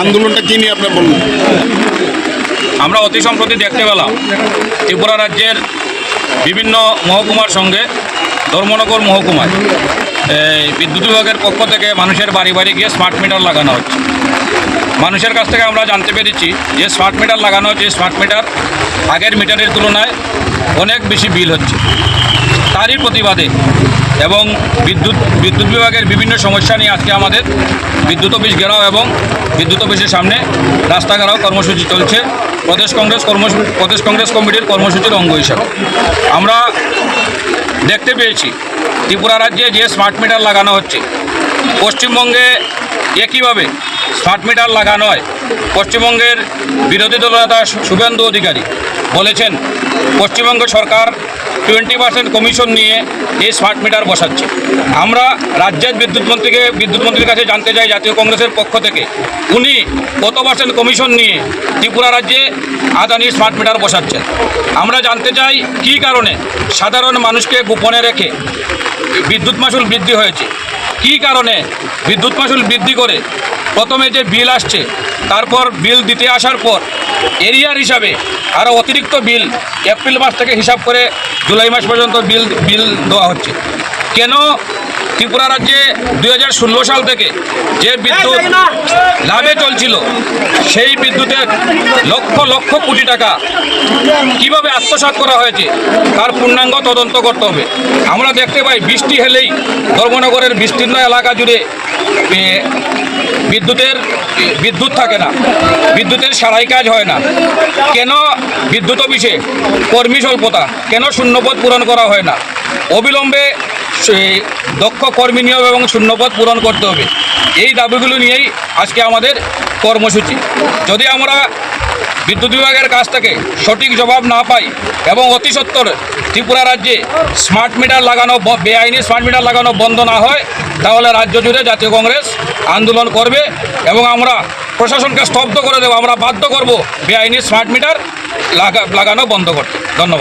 আন্দোলনটা কি নিয়ে আপনি বলুন আমরা অতি সম্প্রতি দেখতে পেলাম, ত্রিপুরা রাজ্যের বিভিন্ন মহকুমার সঙ্গে ধর্মনগর মহকুমায় বিদ্যুৎ বিভাগের পক্ষ থেকে মানুষের বাড়ি বাড়ি গিয়ে স্মার্ট মিটার লাগানো হচ্ছে। মানুষের কাছ থেকে আমরা জানতে পেরেছি যে স্মার্ট মিটার লাগানো হচ্ছে। স্মার্ট মিটার আগের মিটারের তুলনায় অনেক বেশি বিল হচ্ছে। তারই প্রতিবাদে এবং বিদ্যুৎ বিদ্যুৎ বিভাগের বিভিন্ন সমস্যা নিয়ে আজকে আমাদের বিদ্যুৎ অফিস ঘেরাও এবং বিদ্যুৎ অফিসের সামনে রাস্তা ঘেরাও কর্মসূচি চলছে। প্রদেশ কংগ্রেস কর্মসূচি প্রদেশ কংগ্রেস কমিটির কর্মসূচির অঙ্গ হিসাবে। আমরা দেখতে পেয়েছি, ত্রিপুরা রাজ্যে যে স্মার্ট মিটার লাগানো হচ্ছে, পশ্চিমবঙ্গে একইভাবে স্মার্ট মিটার লাগানো হয়। পশ্চিমবঙ্গের বিরোধী দলনেতা শুভেন্দু অধিকারী বলেছেন, পশ্চিমবঙ্গ সরকার টোয়েন্টি পার্সেন্ট কমিশন নিয়ে এই স্মার্ট মিটার বসাচ্ছে। আমরা রাজ্যের বিদ্যুৎ মন্ত্রীকে, বিদ্যুৎ মন্ত্রীর কাছে জানতে চাই, জাতীয় কংগ্রেসের পক্ষ থেকে। উনি কত পার্সেন্ট কমিশন নিয়ে ত্রিপুরা রাজ্যে আদানির স্মার্ট মিটার বসাচ্ছেন? আমরা জানতে চাই, কি কারণে সাধারণ মানুষকে গোপনে রেখে বিদ্যুৎ মাসুল বৃদ্ধি হয়েছে? কী কারণে বিদ্যুৎ মাসুল বৃদ্ধি করে? প্রথমে যে বিল আসছে, তারপর বিল দিতে আসার পর এরিয়ার হিসাবে আরও অতিরিক্ত বিল এপ্রিল মাস থেকে হিসাব করে জুলাই মাস পর্যন্ত বিল বিল দেওয়া হচ্ছে। কেন ত্রিপুরা রাজ্যে দু হাজার ষোলো সাল থেকে যে বিদ্যুৎ লাভে চলছিল, সেই বিদ্যুতের লক্ষ লক্ষ কোটি টাকা কীভাবে আত্মসাৎ করা হয়েছে, তার পূর্ণাঙ্গ তদন্ত করতে হবে। আমরা দেখতে পাই বৃষ্টি হলেই ধর্মনগরের বিস্তীর্ণ এলাকা জুড়ে বিদ্যুতের, বিদ্যুৎ থাকে না, বিদ্যুতের সারাই কাজ হয় না। কেন বিদ্যুৎ অফিসে কর্মী স্বল্পতা, কেন শূন্যপদ পূরণ করা হয় না? অবিলম্বে দক্ষ কর্মী নিয়োগ এবং শূন্যপদ পূরণ করতে হবে। এই দাবিগুলো নিয়েই আজকে আমাদের কর্মসূচি। যদি আমরা বিদ্যুৎ বিভাগের কাছ থেকে সঠিক জবাব না পাই এবং অতি সত্বর ত্রিপুরা রাজ্যে স্মার্ট মিটার লাগানো বেআইনি স্মার্ট মিটার লাগানো বন্ধ না হয়, তাহলে রাজ্য জুড়ে জাতীয় কংগ্রেস আন্দোলন করবে এবং আমরা প্রশাসনকে স্তব্ধ করে দেবো। আমরা বাধ্য করব বেআইনি স্মার্ট মিটার লাগা লাগানো বন্ধ করতে। ধন্যবাদ।